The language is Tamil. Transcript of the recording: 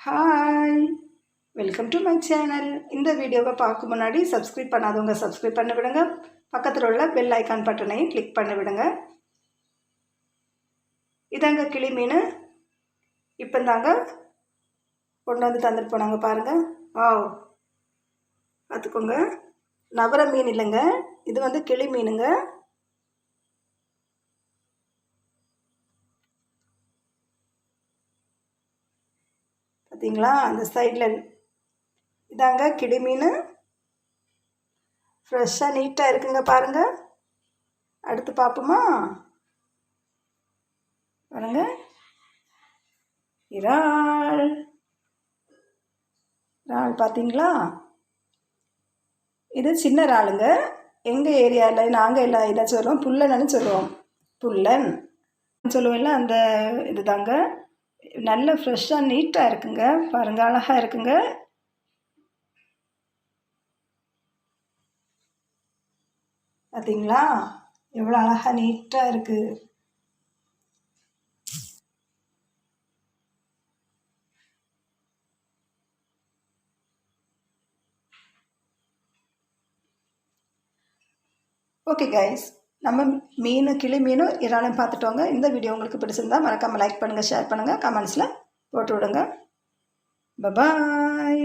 Hi welcome to my channel இந்த வீடியோவை பார்க்க முன்னாடி சப்ஸ்கிரைப் பண்ணாதவங்க சப்ஸ்கிரைப் பண்ண விடுங்க பக்கத்தில் உள்ள பெல் ஐக்கான் பட்டனையும் கிளிக் பண்ண விடுங்க இதாங்க கிளி மீன். இப்போ தாங்க கொண்டு வந்து தந்துட்டு போனாங்க பாருங்கள் ஆ பார்த்துக்கோங்க. நவர மீன் இல்லைங்க. இது வந்து கிளி மீனுங்க. பார்த்தீங்களா அந்த சைடில் இதாங்க கிளி மீன் ஃப்ரெஷ்ஷாக நீட்டாக இருக்குங்க பாருங்கள் அடுத்து பார்ப்போமா பாருங்க. இறால். இறால் பார்த்தீங்களா இது சின்ன இறாலுங்க எங்கள் ஏரியாவில் நாங்கள் எல்லாம் என்ன சொல்லுவோம் புல்லன்னு சொல்லுவோம் புல்லன் சொல்லுவோம்ல அந்த இது தாங்க நல்ல ஃப்ரெஷ்ஷாக நீட்டாக இருக்குங்க. பாருங்க அழகாக இருக்குங்க. பார்த்தீங்களா எவ்வளோ அழகாக நீட்டாக இருக்குது ஓகே கைஸ் நம்ம மீன் கிளி மீனும் இறாலையும் பார்த்துட்டோங்க இந்த வீடியோ உங்களுக்கு பிடிச்சிருந்தா மறக்காமல் லைக் பண்ணுங்கள் ஷேர் பண்ணுங்கள் கமெண்ட்ஸில் போட்டு விடுங்க. பபாய்